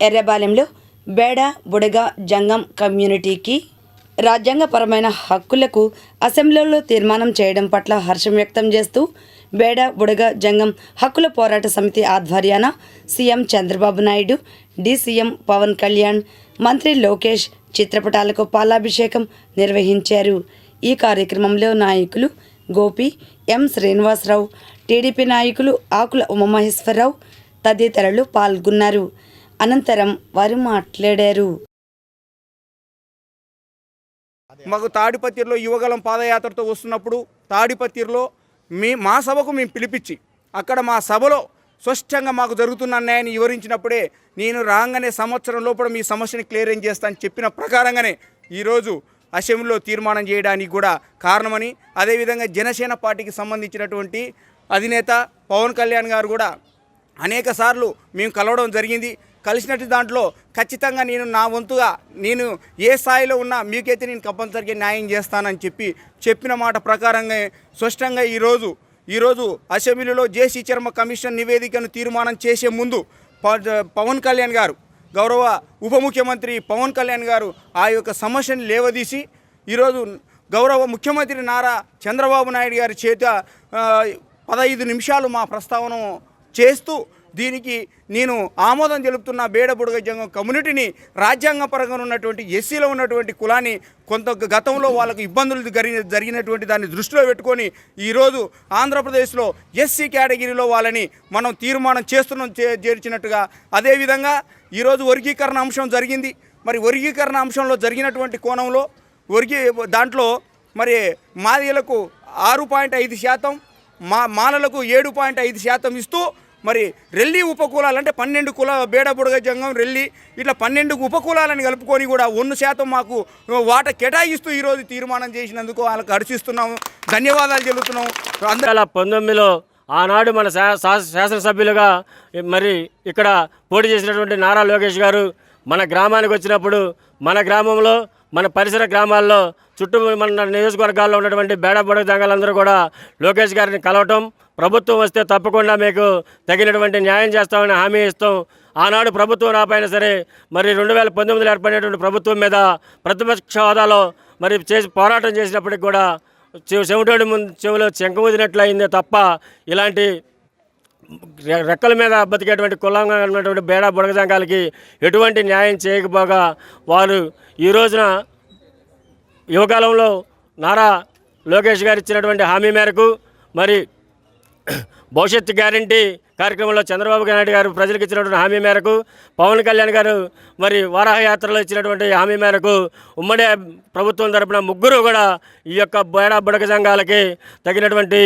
ఎర్రబాలెంలో బేడ బుడగ జంగం కమ్యూనిటీకి రాజ్యాంగపరమైన హక్కులకు అసెంబ్లీలో తీర్మానం చేయడం పట్ల హర్షం వ్యక్తం చేస్తూ బేడ బుడగ జంగం హక్కుల పోరాట సమితి ఆధ్వర్యాన సీఎం చంద్రబాబు నాయుడు డీసీఎం పవన్ కళ్యాణ్ మంత్రి లోకేష్ చిత్రపటాలకు పాలాభిషేకం నిర్వహించారు. ఈ కార్యక్రమంలో నాయకులు గోపి ఎం శ్రీనివాసరావు టీడీపీ నాయకులు ఆకుల ఉమామహేశ్వరరావు తదితరులు పాల్గొన్నారు. అనంతరం వారు మాట్లాడారు. మాకు తాడిపత్రిలో యువగలం పాదయాత్రతో వస్తున్నప్పుడు తాడిపత్రిలో మీ మా సభకు మేము పిలిపించి అక్కడ మా సభలో స్పష్టంగా మాకు జరుగుతున్న అన్యాయాన్ని వివరించినప్పుడే నేను రాగానే సంవత్సరం లోపల మీ సమస్యని క్లియరెన్స్ చేస్తానని చెప్పిన ప్రకారంగానే ఈరోజు అసెంబ్లీలో తీర్మానం చేయడానికి కూడా కారణమని అదేవిధంగా జనసేన పార్టీకి సంబంధించినటువంటి అధినేత పవన్ కళ్యాణ్ గారు కూడా అనేక సార్లు మేము కలవడం జరిగింది. కలిసినట్టు దాంట్లో ఖచ్చితంగా నేను నా వంతుగా నేను ఏ స్థాయిలో ఉన్నా మీకైతే నేను కంపల్సరిగా న్యాయం చేస్తానని చెప్పి చెప్పిన మాట ప్రకారంగా స్పష్టంగా ఈరోజు ఈరోజు అసెంబ్లీలో జేసీ చర్మ కమిషన్ నివేదికను తీర్మానం చేసే ముందు ప- పవన్ కళ్యాణ్ గారు గౌరవ ఉప ముఖ్యమంత్రి పవన్ కళ్యాణ్ గారు ఆ యొక్క సమస్యను లేవదీసి ఈరోజు గౌరవ ముఖ్యమంత్రి నారా చంద్రబాబు నాయుడు గారి చేత పదహైదు నిమిషాలు మా ప్రస్తావన చేస్తూ దీనికి నేను ఆమోదం తెలుపుతున్న బేడబుడగ జంగం కమ్యూనిటీని రాజ్యాంగపరంగా ఉన్నటువంటి ఎస్సీలో ఉన్నటువంటి కులాన్ని కొంత గతంలో వాళ్ళకు ఇబ్బందులు జరిగిన జరిగినటువంటి దాన్ని దృష్టిలో పెట్టుకొని ఈరోజు ఆంధ్రప్రదేశ్లో ఎస్సీ కేటగిరీలో వాళ్ళని మనం తీర్మానం చేస్తున్నాం చే చేర్చినట్టుగా అదేవిధంగా ఈరోజు వర్గీకరణ అంశం జరిగింది. మరి వర్గీకరణ అంశంలో జరిగినటువంటి కోణంలో వర్గీ దాంట్లో మరి మాదిలకు ఆరు పాయింట్ ఐదు శాతం మా మాలలకు ఏడు పాయింట్ ఐదు శాతం ఇస్తూ మరి రెల్లి ఉపకులాలు అంటే పన్నెండు కుల బేడబుడగ జంగం రెల్లి ఇట్లా పన్నెండు ఉపకులాలను కలుపుకొని కూడా ఒన్ను శాతం మాకు వాట కేటాయిస్తూ ఈరోజు తీర్మానం చేసినందుకు వాళ్ళకి హర్షిస్తున్నాము. ధన్యవాదాలు చెబుతున్నాము. అందరూ పంతొమ్మిదిలో ఆనాడు మన శా శాసనసభ్యులుగా మరి ఇక్కడ పోటీ చేసినటువంటి నారా లోకేష్ గారు మన గ్రామానికి వచ్చినప్పుడు మన గ్రామంలో మన పరిసర గ్రామాల్లో చుట్టూ మన నియోజకవర్గాల్లో ఉన్నటువంటి బేడబొడ దంగలందరూ కూడా లోకేష్ గారిని కలవటం ప్రభుత్వం వస్తే తప్పకుండా మీకు తగినటువంటి న్యాయం చేస్తామని హామీ ఇస్తాం. ఆనాడు ప్రభుత్వం రాపోయినా సరే మరి రెండు వేల పంతొమ్మిదిలో ఏర్పడినటువంటి ప్రభుత్వం మీద ప్రతిపక్ష హోదాలో మరి చేసి పోరాటం చేసినప్పటికి కూడా చెవి చెవిటోడి ముందు చెవిలో చెంకముదినట్లు అయిందే తప్ప ఇలాంటి రెక్కల మీద బతికేటువంటి కులంగా ఉన్నటువంటి బేడా బుడగజంగాలకి ఎటువంటి న్యాయం చేయకపోగా వారు ఈ రోజున యువకాలంలో నారా లోకేష్ గారు ఇచ్చినటువంటి హామీ మేరకు మరి భవిష్యత్తు గ్యారంటీ కార్యక్రమంలో చంద్రబాబు నాయుడు గారు ప్రజలకు ఇచ్చినటువంటి హామీ మేరకు పవన్ కళ్యాణ్ గారు మరి వారాహయాత్రలో ఇచ్చినటువంటి హామీ మేరకు ఉమ్మడి ప్రభుత్వం తరపున ముగ్గురు కూడా ఈ యొక్క బేడా బుడక సంఘాలకి తగినటువంటి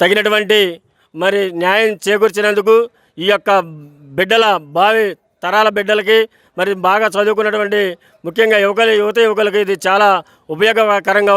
తగినటువంటి మరి న్యాయం చేకూర్చినందుకు ఈ యొక్క బిడ్డల భావి తరాల బిడ్డలకి మరి బాగా చదువుకున్నటువంటి ముఖ్యంగా యువకులు యువత యువకులకి ఇది చాలా ఉపయోగకరంగా